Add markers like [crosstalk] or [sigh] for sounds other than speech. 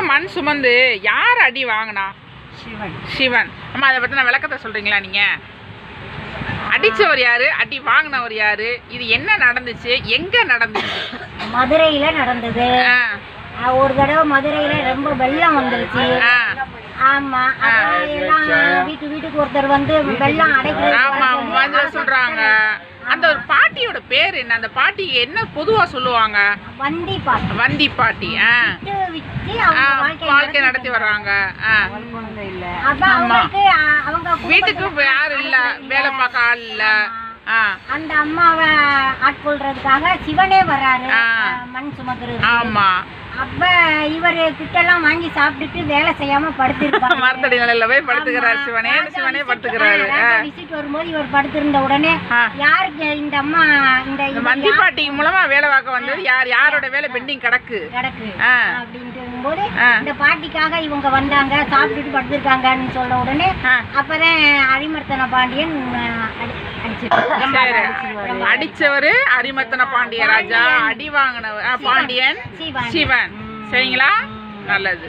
வீட்டுக்கு மண் சுமந்து யார் அடி வாங்கினா? சிவன். சிவன். அம்மா அதை பத்தின விளக்கத்தை சொல்றீங்களா நீங்க? அடிச்சவர் யாரு? அடி வாங்கினவர் யாரு? இது என்ன நடந்துச்சு? எங்க நடந்துச்சு? மதுரையில நடந்தது. ஒரு தடவை மதுரையில ரொம்ப வெள்ளம் வந்துருச்சு. ஆமா. வீட்டு வீட்டுக்கு ஒருத்தர் வந்து வெள்ளம் அடைக்கிறது சொல்றாங்க. அந்த ஒரு பேர் என்ன? அந்த பாட்டி என்ன பொதுவா சொல்லுவாங்க? வண்டி பாட்டு. வந்தி பாட்டி வாழ்க்கை நடத்தி வர்றாங்க ஆ. அப்ப அவங்களுக்கு ஆஹ், அவங்க வீட்டுக்கு யாரும் இல்ல வேலை பார்க்க ஆள் இல்ல ஆ. அந்த அம்மாவை ஆட்கொள்றதுக்காக சிவனே வர்றாரு மண் சுமக்கிறது ஆமா. அப்ப இவரு கிட்டலாம் வாங்கி சாப்பிட்டுட்டு வேலை செய்யாம படுத்திருப்பாரு [laughs] மரத்தடி நிலையில போய் படுத்துக்கிறார் சிவனே சிவனே படுத்துக்கிறாரு ஆ. விசிட் வரும்போது இவர் படுத்திருந்த உடனே. யாருக்கு இந்த அம்மா இந்த மந்தி பாட்டிக்கு மூலமா வேலை பார்க்க வந்தது யார் யாரோட வேலை பெண்டிங் கிடக்கு கிடக்கு. அப்படின்ட்டு போது. இந்த பாட்டிக்காக இவங்க வந்தாங்க சாப்பிட்டுட்டு படுத்திருக்காங்கன்னு சொல்ல உடனே. அப்பதான் அரிமர்த்தன பாண்டியன் அடிச்சவரு அரிமத்தன பாண்டிய ராஜா அடி வாங்கினவர் பாண்டியன் சிவன். சிவன். சரிங்களா? நல்லது.